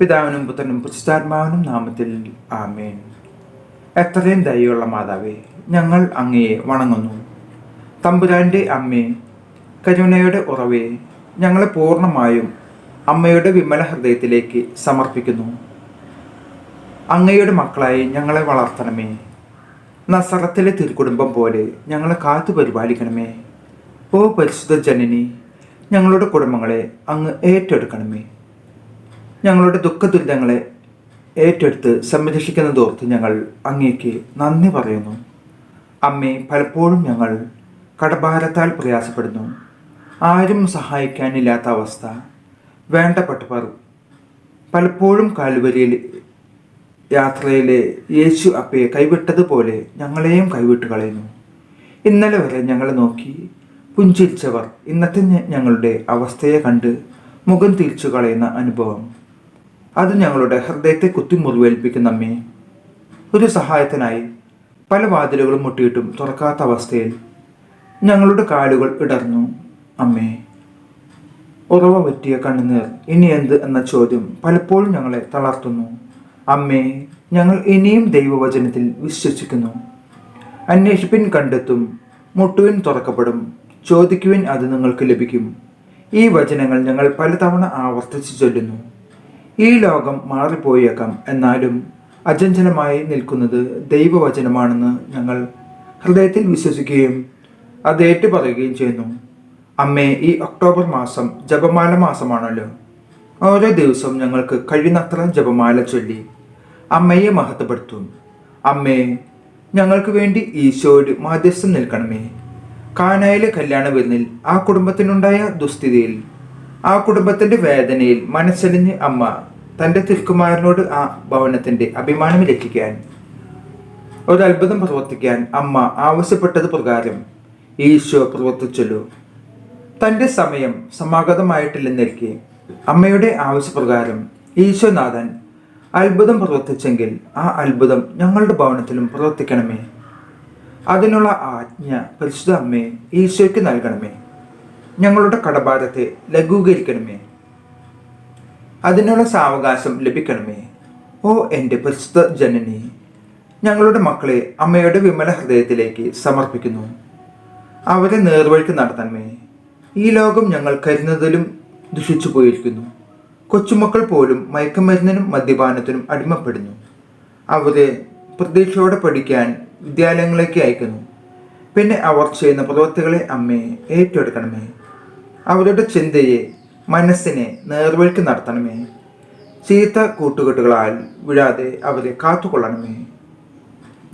പിതാവിനും പുത്രനും പുസ്താത്മാവിനും നാമത്തിൽ ആമേൻ. എത്രയും ദയുള്ള മാതാവേ ഞങ്ങൾ അങ്ങയെ വണങ്ങുന്നു. തമ്പുരാന്റെ അമ്മേ കരുണയുടെ ഉറവേ ഞങ്ങളെ പൂർണമായും അമ്മയുടെ വിമല ഹൃദയത്തിലേക്ക് സമർപ്പിക്കുന്നു. അങ്ങയുടെ മക്കളായി ഞങ്ങളെ വളർത്തണമേ. നസറത്തിലെ തിരുക്കുടുംബം പോലെ ഞങ്ങളെ കാത്തു പരിപാലിക്കണമേ. ഓ പരിശുദ്ധ ജനനി ഞങ്ങളുടെ കുടുംബങ്ങളെ അങ്ങ് ഏറ്റെടുക്കണമേ. ഞങ്ങളുടെ ദുഃഖ ദുരിതങ്ങളെ ഏറ്റെടുത്ത് സംരക്ഷിക്കുന്നതോർത്ത് ഞങ്ങൾ അങ്ങേക്ക് നന്ദി പറയുന്നു. അമ്മേ പലപ്പോഴും ഞങ്ങൾ കടഭാരത്താൽ പ്രയാസപ്പെടുന്നു. ആരും സഹായിക്കാനില്ലാത്ത അവസ്ഥ. വേണ്ടപ്പെട്ടവർ പലപ്പോഴും കാൽവരിയിൽ യാത്രയിലെ യേശു അപ്പയെ കൈവിട്ടതുപോലെ ഞങ്ങളെയും കൈവിട്ട് കളയുന്നു. ഇന്നലെ വരെ ഞങ്ങളെ നോക്കി പുഞ്ചിരിച്ചവർ ഇന്നത്തെ ഞങ്ങളുടെ അവസ്ഥയെ കണ്ട് മുഖം തിരിച്ചു കളയുന്ന അനുഭവം. അത് ഞങ്ങളുടെ ഹൃദയത്തെ കുത്തി മുറിവേൽപ്പിക്കുന്ന അമ്മേ. ഒരു സഹായത്തിനായി പല വാതിലുകളും മുട്ടിയിട്ടും തുറക്കാത്ത അവസ്ഥയിൽ ഞങ്ങളുടെ കാലുകൾ ഇടർന്നു. അമ്മേ ഉറവ പറ്റിയ കണ്ണുനീർ ഇനി എന്ത് എന്ന ചോദ്യം പലപ്പോഴും ഞങ്ങളെ തളർത്തുന്നു. അമ്മേ ഞങ്ങൾ ഇനിയും ദൈവവചനത്തിൽ വിശ്വസിക്കുന്നു. അന്വേഷിപ്പിൻ കണ്ടെത്തും മുട്ടുവിൻ തുറക്കപ്പെടും ചോദിക്കുവിൻ അത് നിങ്ങൾക്ക് ലഭിക്കും. ഈ വചനങ്ങൾ ഞങ്ങൾ പലതവണ ആവർത്തിച്ചു ചൊല്ലുന്നു. ഈ ലോകം മാറിപ്പോയേക്കാം എന്നാലും അചഞ്ചലമായി നിൽക്കുന്നത് ദൈവവചനമാണെന്ന് ഞങ്ങൾ ഹൃദയത്തിൽ വിശ്വസിക്കുകയും അത് ഏറ്റുപറയുകയും ചെയ്യുന്നു. അമ്മേ ഈ ഒക്ടോബർ മാസം ജപമാല മാസമാണല്ലോ. ഓരോ ദിവസവും ഞങ്ങൾക്ക് കഴിയുന്നത്ര ജപമാല ചൊല്ലി അമ്മയെ മഹത്വപ്പെടുത്തും. അമ്മേ ഞങ്ങൾക്ക് വേണ്ടി ഈശോയോട് മാധ്യസ്ഥം നിൽക്കണമേ. കാനായിലെ കല്യാണ വിരുന്നിൽ ആ കുടുംബത്തിനുണ്ടായ ദുസ്ഥിതിയിൽ ആ കുടുംബത്തിന്റെ വേദനയിൽ മനസ്സലിഞ്ഞ് അമ്മ തന്റെ തിരുക്കുമാരനോട് ആ ഭവനത്തിന്റെ അഭിമാനം രക്ഷിക്കാൻ ഒരു അത്ഭുതം പ്രവർത്തിക്കാൻ അമ്മ ആവശ്യപ്പെട്ടത് പ്രകാരം ഈശോ പ്രവർത്തിച്ചല്ലോ. തന്റെ സമയം സമാഗതമായിട്ടില്ലെന്നിരിക്കെ അമ്മയുടെ ആവശ്യപ്രകാരം ഈശോനാഥൻ അത്ഭുതം പ്രവർത്തിച്ചെങ്കിൽ ആ അത്ഭുതം ഞങ്ങളുടെ ഭവനത്തിലും പ്രവർത്തിക്കണമേ. അതിനുള്ള ആജ്ഞ പരിശുദ്ധ അമ്മയെ ഈശോയ്ക്ക് നൽകണമേ. ഞങ്ങളുടെ കടബാധത്തെ ലഘൂകരിക്കണമേ. അതിനുള്ള സാവകാശം ലഭിക്കണമേ. ഓ എന്റെ പ്രസ്തുത ജനനി ഞങ്ങളുടെ മക്കളെ അമ്മയുടെ വിമല ഹൃദയത്തിലേക്ക് സമർപ്പിക്കുന്നു. അവരെ നേർവഴിക്ക് നടത്തണമേ. ഈ ലോകം ഞങ്ങൾ കരുതുന്നതിലും ദുഷിച്ചു പോയിരിക്കുന്നു. കൊച്ചുമക്കൾ പോലും മയക്കുമരുന്നിനും മദ്യപാനത്തിനും അടിമപ്പെടുന്നു. അവരെ പ്രതീക്ഷയോടെ പഠിക്കാൻ വിദ്യാലയങ്ങളിലേക്ക് അയക്കുന്നു. പിന്നെ അവർ ചെയ്യുന്ന പ്രവൃത്തികളെ അമ്മയെ ഏറ്റെടുക്കണമേ. അവരുടെ ചിന്തയെ മനസ്സിനെ നേർവഴിക്ക് നടത്തണമേ. ചീത്ത കൂട്ടുകെട്ടുകളാൽ വിഴാതെ അവരെ കാത്തുകൊള്ളണമേ.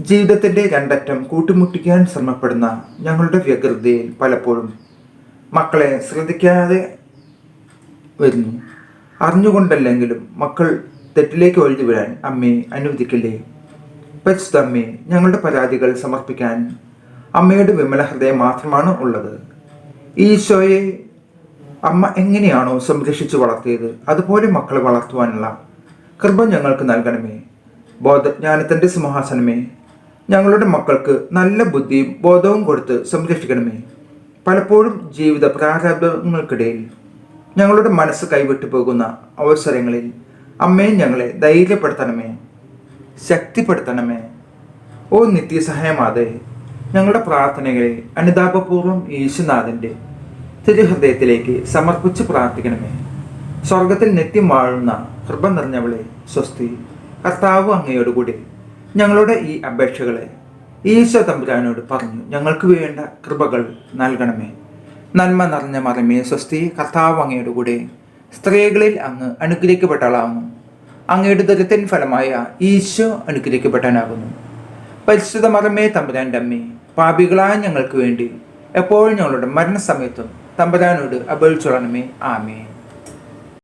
ജീവിതത്തിന്റെ രണ്ടറ്റം കൂട്ടിമുട്ടിക്കാൻ ശ്രമപ്പെടുന്ന ഞങ്ങളുടെ വ്യഗ്രതയിൽ പലപ്പോഴും മക്കളെ ശ്രദ്ധിക്കാതെ വരുന്നു. അറിഞ്ഞുകൊണ്ടല്ലെങ്കിലും മക്കൾ തെറ്റിലേക്ക് ഒഴുതി വിടാൻ അമ്മയെ അനുവദിക്കില്ലേ? പരിശുദ്ധ ഞങ്ങളുടെ പരാതികൾ സമർപ്പിക്കാൻ അമ്മയുടെ വിമല ഹൃദയം മാത്രമാണ് ഉള്ളത്. ഈശോയെ അമ്മ എങ്ങനെയാണോ സംരക്ഷിച്ചു വളർത്തിയത് അതുപോലെ മക്കളെ വളർത്തുവാനുള്ള കൃപ ഞങ്ങൾക്ക് നൽകണമേ. ബോധജ്ഞാനത്തിന്റെ സിംഹാസനമേ. ഞങ്ങളുടെ മക്കൾക്ക് നല്ല ബുദ്ധിയും ബോധവും കൊടുത്ത് സംരക്ഷിക്കണമേ. പലപ്പോഴും ജീവിത പ്രാരാബ്ദങ്ങൾക്കിടയിൽ ഞങ്ങളുടെ മനസ്സ് കൈവിട്ടു പോകുന്ന അവസരങ്ങളിൽ അമ്മയെ ഞങ്ങളെ ധൈര്യപ്പെടുത്തണമേ. ശക്തിപ്പെടുത്തണമേ. ഓ നിത്യസഹായമാതെ ഞങ്ങളുടെ പ്രാർത്ഥനകളെ അനുതാപപൂർവം യേശുനാഥന്റെ തിരുഹൃദയത്തിലേക്ക് സമർപ്പിച്ചു പ്രാർത്ഥിക്കണമേ. സ്വർഗത്തിൽ നിത്യം വാഴുന്ന കൃപ നിറഞ്ഞവളെ സ്വസ്തി കർത്താവ് അങ്ങയോടുകൂടി ഞങ്ങളുടെ ഈ അപേക്ഷകളെ ഈശോ തമ്പുരാനോട് പറഞ്ഞു ഞങ്ങൾക്ക് വേണ്ട കൃപകൾ നൽകണമേ. നന്മ നിറഞ്ഞ മറമേ സ്വസ്തി കർത്താവ് അങ്ങയുടെ കൂടെ സ്ത്രീകളിൽ അങ്ങ് അനുഗ്രഹിക്കപ്പെട്ടാളാകുന്നു അങ്ങയുടെ ദുരിതൻ ഫലമായ ഈശോ അനുഗ്രഹിക്കപ്പെട്ടാനാകുന്നു പരിശുദ്ധ മറമേ തമ്പുരാന്റെ അമ്മേ പാപികളായ ഞങ്ങൾക്ക് വേണ്ടി എപ്പോഴും ഞങ്ങളുടെ മരണസമയത്തും തമ്പുരാനോട് അപേക്ഷിച്ചോളണമേ ആമേ